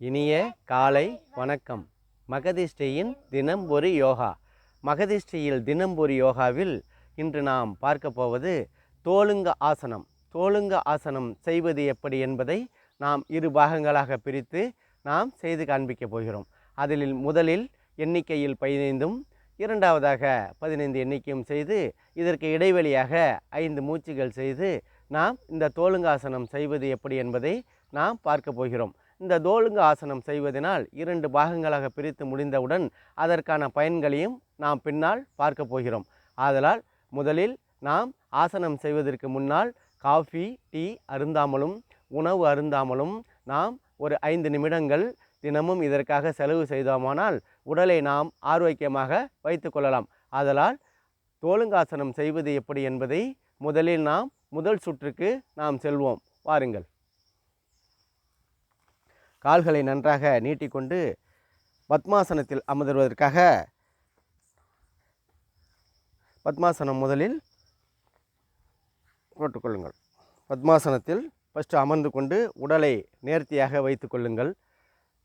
இனிய காலை வணக்கம். மகதிஷ்டியின் தினம் ஒரு யோகா. மகதிஷ்டியில் தினம் ஒரு யோகாவில் இன்று நாம் பார்க்க போவது தோலுங்க ஆசனம். தோலுங்க ஆசனம் செய்வது எப்படி என்பதை நாம் இரு பாகங்களாக பிரித்து நாம் செய்து காண்பிக்க போகிறோம். அதில் முதலில் எண்ணிக்கையில் பதினைந்தும் இரண்டாவதாக பதினைந்து எண்ணிக்கையும் செய்து இதற்கு இடைவெளியாக ஐந்து மூச்சுகள் செய்து நாம் இந்த தோலுங்காசனம் செய்வது எப்படி என்பதை நாம் பார்க்க போகிறோம். இந்த தோலுங்கு ஆசனம் செய்வதனால் இரண்டு பாகங்களாக பிரித்து முடிந்தவுடன் அதற்கான பயன்களையும் நாம் பின்னால் பார்க்க போகிறோம். ஆதலால் முதலில் நாம் ஆசனம் செய்வதற்கு முன்னால் காஃபி டீ அருந்தாமலும் உணவு அருந்தாமலும் நாம் ஒரு ஐந்து நிமிடங்கள் தினமும் இதற்காக செலவு செய்தோமானால் உடலை நாம் ஆரோக்கியமாக வைத்து கொள்ளலாம். ஆதலால் தோலுங்காசனம் செய்வது எப்படி என்பதை முதலில் நாம் முதல் சுற்றுக்கு நாம் செல்வோம். வாருங்கள். கால்களை நன்றாக நீட்டிக்கொண்டு பத்மாசனத்தில் அமர்வதற்காக பத்மாசனம் முதலில் போட்டுக்கொள்ளுங்கள். பத்மாசனத்தில் ஃபஸ்ட்டு அமர்ந்து கொண்டு உடலை நேர்த்தியாக வைத்து கொள்ளுங்கள்.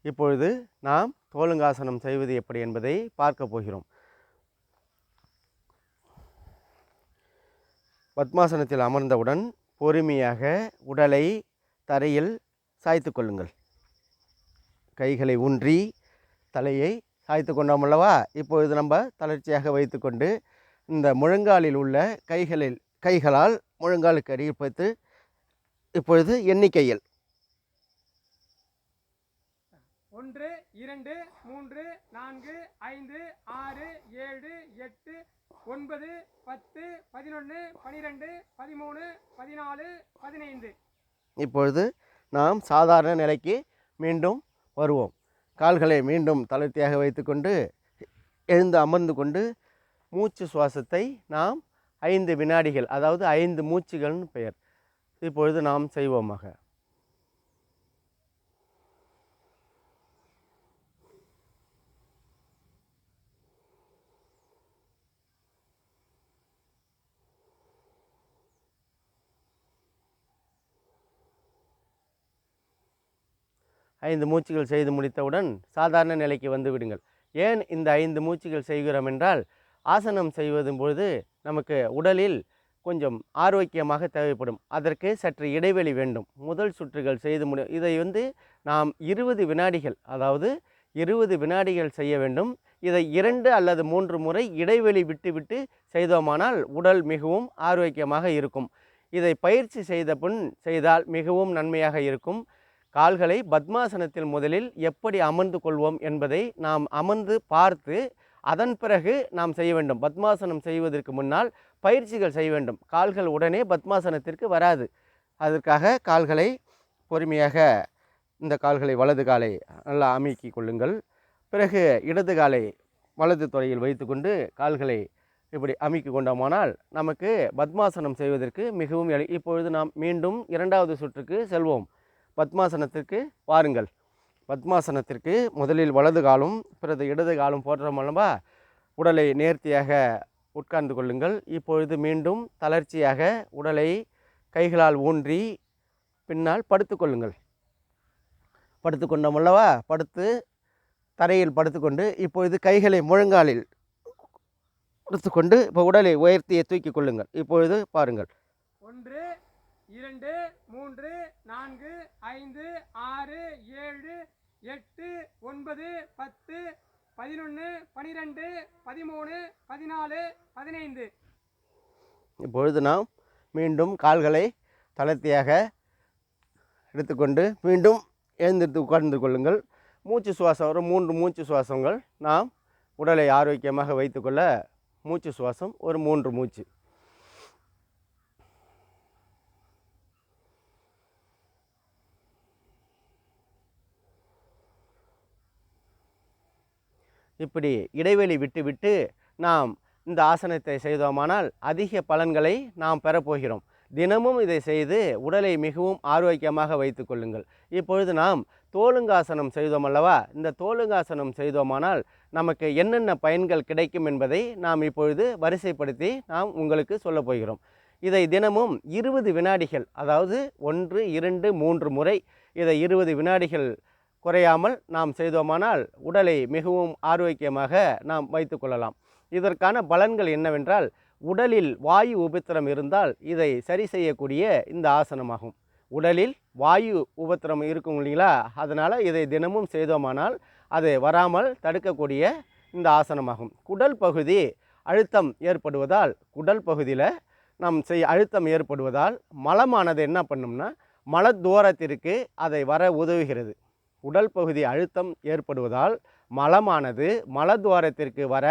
இப்பொழுது நாம் தோலுங்காசனம் செய்வது எப்படி என்பதை பார்க்க போகிறோம். பத்மாசனத்தில் அமர்ந்தவுடன் பொறுமையாக உடலை தரையில் சாய்த்து கொள்ளுங்கள். கைகளை ஊன்றி தலையை சாய்த்து கொண்டோம் அல்லவா? இப்பொழுது நம்ம தளர்ச்சியாக வைத்துக்கொண்டு இந்த முழங்காலில் உள்ள கைகளில் கைகளால் முழங்காலுக்கு அடியில் வைத்து இப்பொழுது எண்ணிக்கையில். ஒன்று இரண்டு மூன்று நான்கு ஐந்து ஆறு ஏழு எட்டு ஒன்பது பத்து பதினொன்று பனிரெண்டு பதிமூணு பதினாலு பதினைந்து. இப்பொழுது நாம் சாதாரண நிலைக்கு மீண்டும் வருவோம். கால்களை மீண்டும் தளர்த்தியாக வைத்துக்கொண்டு எழுந்து அமர்ந்து கொண்டு மூச்சு சுவாசத்தை நாம் ஐந்து வினாடிகள் அதாவது ஐந்து மூச்சுகள்னு பெயர். இப்பொழுது நாம் செய்வோமாக. ஐந்து மூச்சுகள் செய்து முடித்தவுடன் சாதாரண நிலைக்கு வந்து விடுங்கள். ஏன் இந்த ஐந்து மூச்சுகள் செய்கிறோம் என்றால் ஆசனம் செய்வதும் பொழுது நமக்கு உடலில் கொஞ்சம் ஆரோக்கியமாக தேவைப்படும். அதற்கு சற்று இடைவெளி வேண்டும். முதல் சுற்றுகள் செய்து முடி இதை வந்து நாம் இருபது வினாடிகள் அதாவது இருபது வினாடிகள் செய்ய வேண்டும். இதை இரண்டு அல்லது மூன்று முறை இடைவெளி விட்டுவிட்டு செய்தோமானால் உடல் மிகவும் ஆரோக்கியமாக இருக்கும். இதை பயிற்சி செய்த பின் செய்தால் மிகவும் நன்மையாக இருக்கும். கால்களை பத்மாசனத்தில் முதலில் எப்படி அமர்ந்து கொள்வோம் என்பதை நாம் அமர்ந்து பார்த்து அதன் பிறகு நாம் செய்ய வேண்டும். பத்மாசனம் செய்வதற்கு முன்னால் பயிற்சிகள் செய்ய வேண்டும். கால்கள் உடனே பத்மாசனத்திற்கு வராது. அதற்காக கால்களை பொறுமையாக இந்த கால்களை வலது காலை நல்லா அமுக்கி கொள்ளுங்கள். பிறகு இடது காலை வலது துறையில் வைத்துக்கொண்டு கால்களை இப்படி அமைக்கி கொண்டோமானால் நமக்கு பத்மாசனம் செய்வதற்கு மிகவும் எளி இப்பொழுது நாம் மீண்டும் இரண்டாவது சுற்றுக்கு செல்வோம். பத்மாசனத்திற்கு வாருங்கள். பத்மாசனத்திற்கு முதலில் வலது காலும் பிறகு இடது காலும் போடுற அல்லவா உடலை நேர்த்தியாக உட்கார்ந்து கொள்ளுங்கள். இப்பொழுது மீண்டும் தளர்ச்சியாக உடலை கைகளால் ஊன்றி பின்னால் படுத்துக்கொள்ளுங்கள் படுத்துக்கொண்டோம் அல்லவா படுத்து தரையில் படுத்துக்கொண்டு இப்பொழுது கைகளை முழங்காலில் கொடுத்துக்கொண்டு இப்போ உடலை உயர்த்தியை தூக்கி கொள்ளுங்கள். இப்பொழுது பாருங்கள். ஒன்று இரண்டு மூன்று நான்கு ஐந்து ஆறு ஏழு எட்டு ஒன்பது பத்து பதினொன்று பனிரெண்டு பதிமூணு பதினாலு பதினைந்து. இப்பொழுது நாம் மீண்டும் கால்களை தளர்த்தியாக எடுத்துக்கொண்டு மீண்டும் எழுந்திருத்து உட்கார்ந்து கொள்ளுங்கள். மூச்சு சுவாசம் ஒரு மூன்று மூச்சு சுவாசங்கள் நாம் உடலை ஆரோக்கியமாக வைத்துக்கொள்ள மூச்சு சுவாசம் ஒரு மூன்று மூச்சு. இப்படி இடைவெளி விட்டுவிட்டு நாம் இந்த ஆசனத்தை செய்தோமானால் அதிக பலன்களை நாம் பெறப்போகிறோம் தினமும் இதை செய்து உடலை மிகவும் ஆரோக்கியமாக வைத்து கொள்ளுங்கள். இப்பொழுது நாம் தோலுங்காசனம் செய்தோம் அல்லவா? இந்த தோலுங்காசனம் செய்தோமானால் நமக்கு என்னென்ன பயன்கள் கிடைக்கும் என்பதை நாம் இப்பொழுது வரிசைப்படுத்தி நாம் உங்களுக்கு சொல்லப் போகிறோம். இதை தினமும் இருபது வினாடிகள் அதாவது ஒன்று இரண்டு மூன்று முறை இதை இருபது வினாடிகள் குறையாமல் நாம் செய்தோமானால் உடலை மிகவும் ஆரோக்கியமாக நாம் வைத்துக்கொள்ளலாம் இதற்கான பலன்கள் என்னவென்றால் உடலில் வாயு உபத்திரம் இருந்தால் இதை சரி செய்யக்கூடிய இந்த ஆசனமாகும். உடலில் வாயு உபத்திரம் இருக்கும் இல்லைங்களா? அதனால் இதை தினமும் செய்தோமானால் அது வராமல் தடுக்கக்கூடிய இந்த ஆசனமாகும். குடல் பகுதி அழுத்தம் ஏற்படுவதால் குடல் பகுதியில் நாம் செய் அழுத்தம் ஏற்படுவதால் மலமானது என்ன பண்ணும்னா மலத்தோரத்திற்கு அதை வர உதவுகிறது. உடல் பகுதி அழுத்தம் ஏற்படுவதால் மலமானது மலத்வாரத்திற்கு வர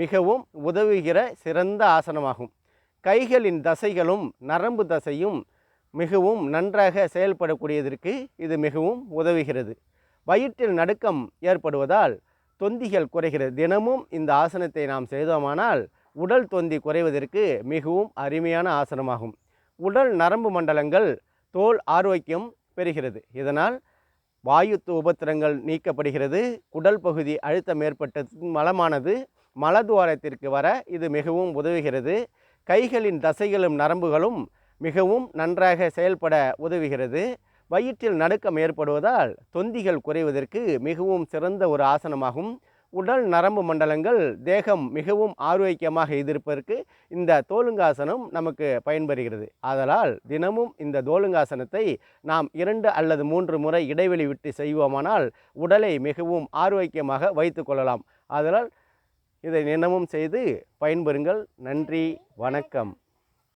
மிகவும் உதவுகிற சிறந்த ஆசனமாகும். கைகளின் தசைகளும் நரம்பு தசையும் மிகவும் நன்றாக செயல்படக்கூடியதற்கு இது மிகவும் உதவுகிறது. வயிற்றில் நடுக்கம் ஏற்படுவதால் தொந்திகள் குறைகிறது. தினமும் இந்த ஆசனத்தை நாம் செய்தோமானால் உடல் தொந்தி குறைவதற்கு மிகவும் அருமையான ஆசனமாகும். உடல் நரம்பு மண்டலங்கள் தோல் ஆரோக்கியம் பெறுகிறது. இதனால் வாயு உபத்திரங்கள் நீக்கப்படுகிறது. குடல் பகுதி அழுத்தம் ஏற்பட்டது மலமானது. மலதுவாரத்திற்கு வர இது மிகவும் உதவுகிறது. கைகளின் தசைகளும் நரம்புகளும் மிகவும் நன்றாக செயல்பட உதவுகிறது. வயிற்றில் நடுக்கம் ஏற்படுவதால் தொந்திகள் குறைவதற்கு மிகவும் சிறந்த ஒரு ஆசனமாகும். உடல் நரம்பு மண்டலங்கள் தேகம் மிகவும் ஆரோக்கியமாக இருப்பதற்கு இந்த தோலுங்காசனம் நமக்கு பயன்பெறுகிறது ஆதலால் தினமும் இந்த தோலுங்காசனத்தை நாம் இரண்டு அல்லது மூன்று முறை இடைவெளி விட்டு செய்வோமானால் உடலை மிகவும் ஆரோக்கியமாக வைத்து கொள்ளலாம். ஆதலால் இதை தினமும் செய்து பயன்பெறுங்கள். நன்றி. வணக்கம்.